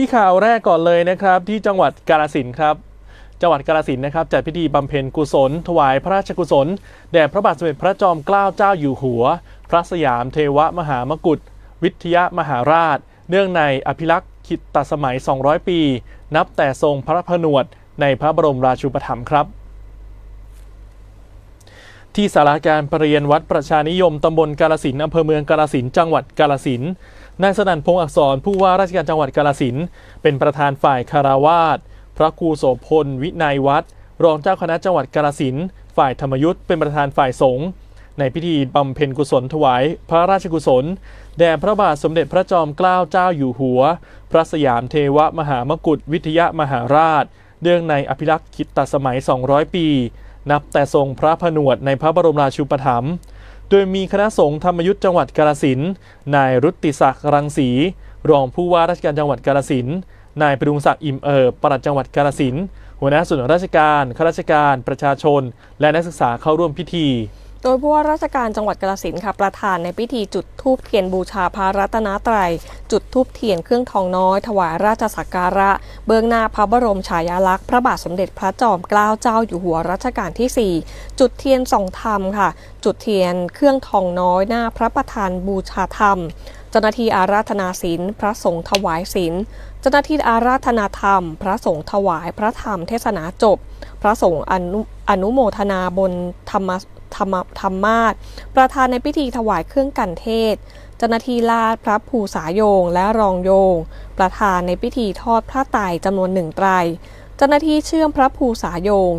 ที่ข่าวแรกก่อนเลยนะครับ ที่จังหวัดกาฬสินครับ จังหวัดกาฬสินนะครับจัดพิธีบำเพ็ญกุศล ถวายพระราชกุศล แด่พระบาทสมเด็จพระจอมเกล้าเจ้าอยู่หัว พระสยามเทวมหามกุฏ วิทยามหาราช เนื่องในอภิรักษ์คิดตสมัย 200 ปี นับแต่ทรงพระผนวดในพระบรมราชูปถัมภ์ครับ ที่สาราการประเรียนวัดประชานิยมตำบลกาลสินอำเภอเมืองกาลสินจังหวัดกาลสิน นายสนั่นพงษ์อักษรผู้ว่าราชการจังหวัดกาลสินเป็นประธานฝ่ายคาราวาสพระครูโสพล วินัยวัดรองเจ้าคณะจังหวัดกาลสินฝ่ายธรรมยุทธ์เป็นประธานฝ่ายสงฆ์ในพิธีบำเพ็ญกุศลถวาย พระราชกุศล แด่พระบาทสมเด็จพระจอมเกล้าเจ้าอยู่หัว พระสยามเทวมหามกุฏวิทยามหาราชเนื่องในอภิรักษ์คิดตสมัย 200 ปี นับแต่ทรงพระผนวดในพระบรมราชูปถัมภ์ โดยมีคณะสงฆ์ธรรมยุทธจังหวัดกาลสินนายรุตติศักดิ์รังสี รองผู้ว่าราชการจังหวัดกาลสินนายประดุงศักดิ์อิ่มเอิบปลัดจังหวัดกาลสินหัวหน้าส่วนราชการข้าราชการ ประชาชน และนักศึกษาเข้าร่วมพิธี โดยผู้ว่าราชการจังหวัดกาฬสินธุ์ค่ะประธานในพิธีจุดธูปเทียนบูชาพระรัตนตรัย จุดธูปเทียนเครื่องทองน้อย ถวายราชสักการะ เบื้องหน้าพระบรมฉายาลักษณ์พระบาทสมเด็จพระจอมเกล้าเจ้าอยู่หัวรัชกาลที่ 4 จุดเทียนส่องธรรมค่ะ จุดเทียนเครื่องทองน้อยหน้าพระประธานบูชาธรรมเจ้าหน้าที่อาราธนาศีลพระสงฆ์ถวายศีลเจ้าหน้าที่อาราธนาธรรม พระสงฆ์ถวายพระธรรมเทศนาจบ พระสงฆ์อนุอนุโมทนาบนธรรม ธรรมธรรมาสประธานในพิธีถวายเครื่องกันเทศเจ้าหน้าที่ลาดพระภูษาโยงและรองโยง ประธานในพิธีทอดพระไตรจำนวนหนึ่งไตรเจ้าหน้าที่เชื่อมพระภูษาโยง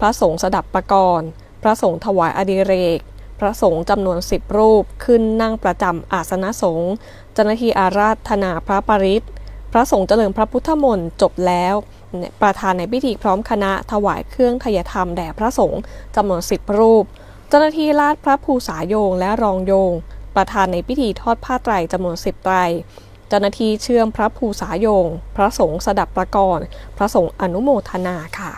พระสงฆ์สดับประกรณ์พระสงฆ์ถวายอดิเรก พระสงฆ์จำนวนสิบรูปขึ้นนั่งประจำอาสนะสงฆ์เจ้าหน้าที่อาราธนาพระปริตรพระสงฆ์เจริญพระพุทธมนต์จบแล้วประธานในพิธีพร้อมคณะถวายเครื่องทยธรรมแด่พระสงฆ์จำนวนสิบรูป จ้าหน้าที่ลาดพระภูษาโยงและรองโยง ประธานในพิธีทอดผ้าไตรจำนวนสิบไตรเจ้าหน้าที่เชื่อมพระภูษาโยง พระสงฆ์สดับประกรณ์พระสงฆ์อนุโมทนาค่ะ